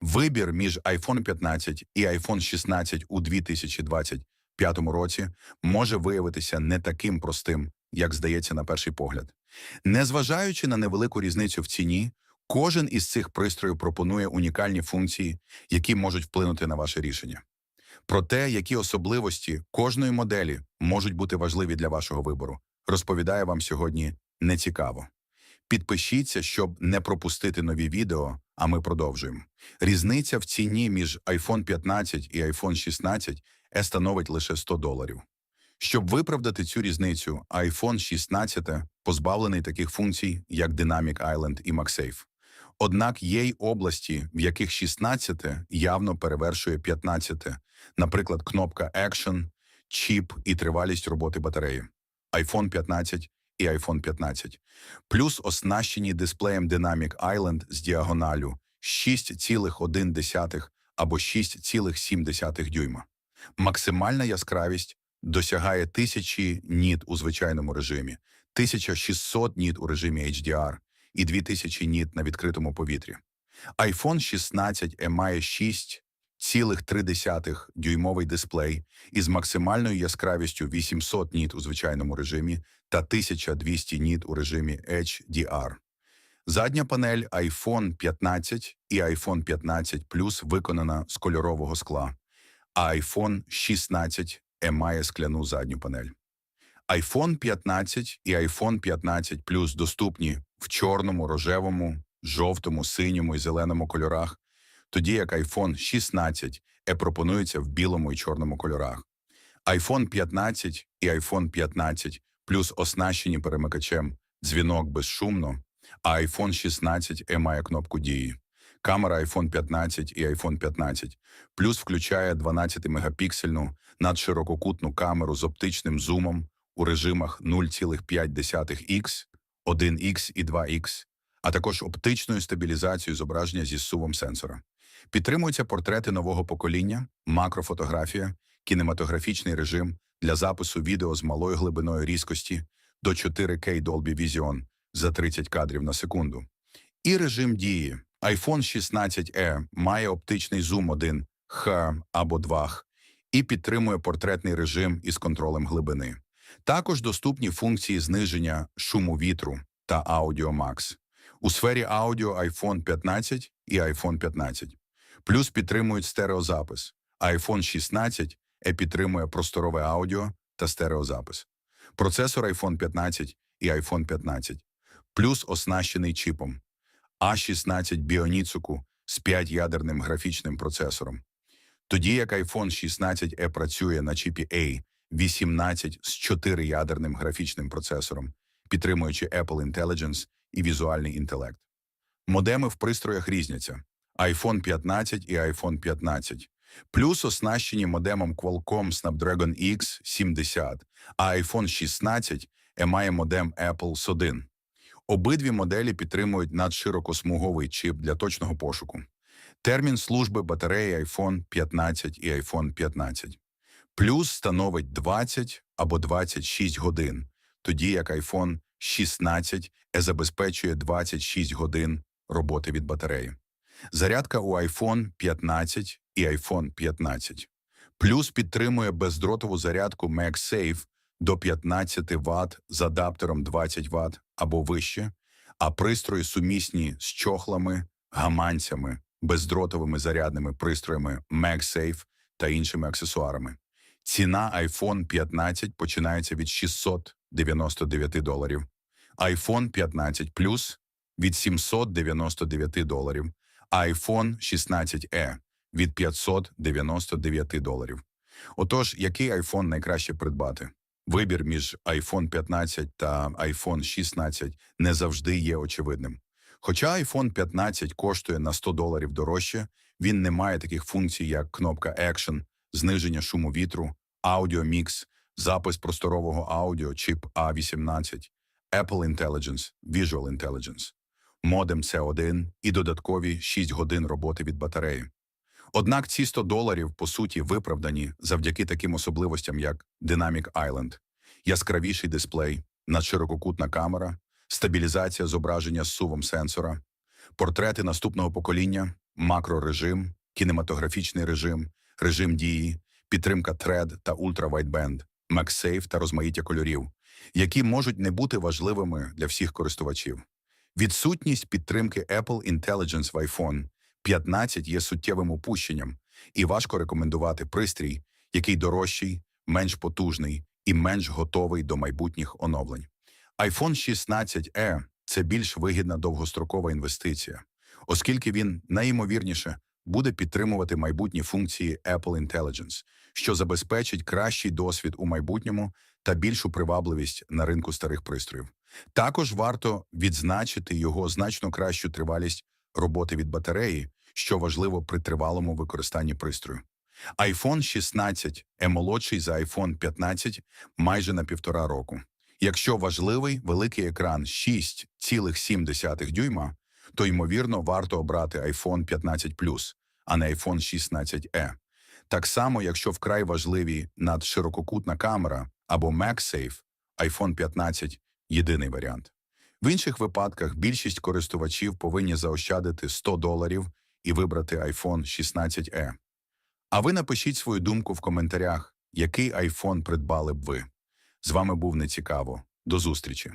Вибір між iPhone 15 і iPhone 16 у 2025 році може виявитися не таким простим, як здається на перший погляд. Незважаючи на невелику різницю в ціні, кожен із цих пристроїв пропонує унікальні функції, які можуть вплинути на ваше рішення. Про те, які особливості кожної моделі можуть бути важливі для вашого вибору, розповідає вам сьогодні нецікаво. Підпишіться, щоб не пропустити нові відео, а ми продовжуємо. Різниця в ціні між iPhone 15 і iPhone 16 е становить лише 100 доларів. Щоб виправдати цю різницю, iPhone 16 позбавлений таких функцій, як Dynamic Island і MagSafe. Однак є й області, в яких 16 явно перевершує 15, наприклад, кнопка Action, чіп і тривалість роботи батареї. iPhone 15 і iPhone 15, плюс оснащені дисплеєм Dynamic Island з діагоналю 6,1 або 6,7 дюйма. Максимальна яскравість досягає 1000 ніт у звичайному режимі, 1600 ніт у режимі HDR і 2000 ніт на відкритому повітрі. iPhone 16 має 6 цілих 3 дюймовий дисплей із максимальною яскравістю 800 ніт у звичайному режимі та 1200 ніт у режимі HDR. Задня панель iPhone 15 і iPhone 15 Plus виконана з кольорового скла, а iPhone 16 має скляну задню панель. iPhone 15 і iPhone 15 Plus доступні в чорному, рожевому, жовтому, синьому і зеленому кольорах тоді як iPhone 16 е пропонується в білому і чорному кольорах. iPhone 15 і iPhone 15 Plus оснащені перемикачем дзвінок безшумно, а iPhone 16 е має кнопку дії. Камера iPhone 15 і iPhone 15 Plus включає 12-мегапіксельну надширококутну камеру з оптичним зумом у режимах 0,5x, 1x і 2x, а також оптичною стабілізацією зображення зі сувом сенсора. Підтримуються портрети нового покоління, макрофотографія, кінематографічний режим для запису відео з малою глибиною різкості до 4K Dolby Vision за 30 кадрів на секунду. І режим дії. iPhone 16e має оптичний зум 1 Х або 2Х і підтримує портретний режим із контролем глибини. Також доступні функції зниження шуму вітру та Audio Max. У сфері аудіо iPhone 15 і iPhone 15. Плюс підтримують стереозапис. iPhone 16 е підтримує просторове аудіо та стереозапис. Процесор iPhone 15 і iPhone 15. Плюс оснащений чіпом. A16 Біоніцуку з 5-ядерним графічним процесором. Тоді як iPhone 16 e працює на чіпі A18 з 4-ядерним графічним процесором, підтримуючи Apple Intelligence і візуальний інтелект. Модеми в пристроях різняться iPhone 15 і iPhone 15, плюс оснащені модемом Qualcomm Snapdragon X 70, а iPhone 16 е має модем Apple S1. Обидві моделі підтримують надширокосмуговий чіп для точного пошуку. Термін служби батареї iPhone 15 і iPhone 15. Плюс становить 20 або 26 годин, тоді як iPhone 16 е забезпечує 26 годин роботи від батареї. Зарядка у iPhone 15 і iPhone 15. Плюс підтримує бездротову зарядку MagSafe до 15 Вт з адаптером 20 Вт або вище, а пристрої сумісні з чохлами, гаманцями, бездротовими зарядними пристроями MagSafe та іншими аксесуарами. Ціна iPhone 15 починається від 699 доларів, iPhone 15 Plus від 799 доларів, iPhone 16e від 599 доларів. Отож, який iPhone найкраще придбати? Вибір між iPhone 15 та iPhone 16 не завжди є очевидним. Хоча iPhone 15 коштує на 100 доларів дорожче, він не має таких функцій, як кнопка Action, зниження шуму вітру, аудіомікс, запис просторового аудіо, чіп A18, Apple Intelligence, Visual Intelligence, модем C1 і додаткові 6 годин роботи від батареї. Однак ці 100 доларів, по суті, виправдані завдяки таким особливостям, як Dynamic Island, яскравіший дисплей, надширококутна камера, стабілізація зображення з сувом сенсора, портрети наступного покоління, макрорежим, кінематографічний режим, режим дії, підтримка Thread та ультравайтбенд, MagSafe та розмаїття кольорів, які можуть не бути важливими для всіх користувачів. Відсутність підтримки Apple Intelligence в iPhone 15 є суттєвим упущенням, і важко рекомендувати пристрій, який дорожчий, менш потужний і менш готовий до майбутніх оновлень. iPhone 16e – це більш вигідна довгострокова інвестиція, оскільки він найімовірніше буде підтримувати майбутні функції Apple Intelligence, що забезпечить кращий досвід у майбутньому та більшу привабливість на ринку старих пристроїв. Також варто відзначити його значно кращу тривалість роботи від батареї, що важливо при тривалому використанні пристрою. iPhone 16 е молодший за iPhone 15 майже на півтора року. Якщо важливий великий екран 6,7 дюйма, то ймовірно варто обрати iPhone 15 Plus, а не iPhone 16e. Так само, якщо вкрай важливі надширококутна камера або MagSafe, iPhone 15 – єдиний варіант. В інших випадках більшість користувачів повинні заощадити 100 доларів і вибрати iPhone 16e. А ви напишіть свою думку в коментарях, який iPhone придбали б ви. З вами був Нецікаво. До зустрічі!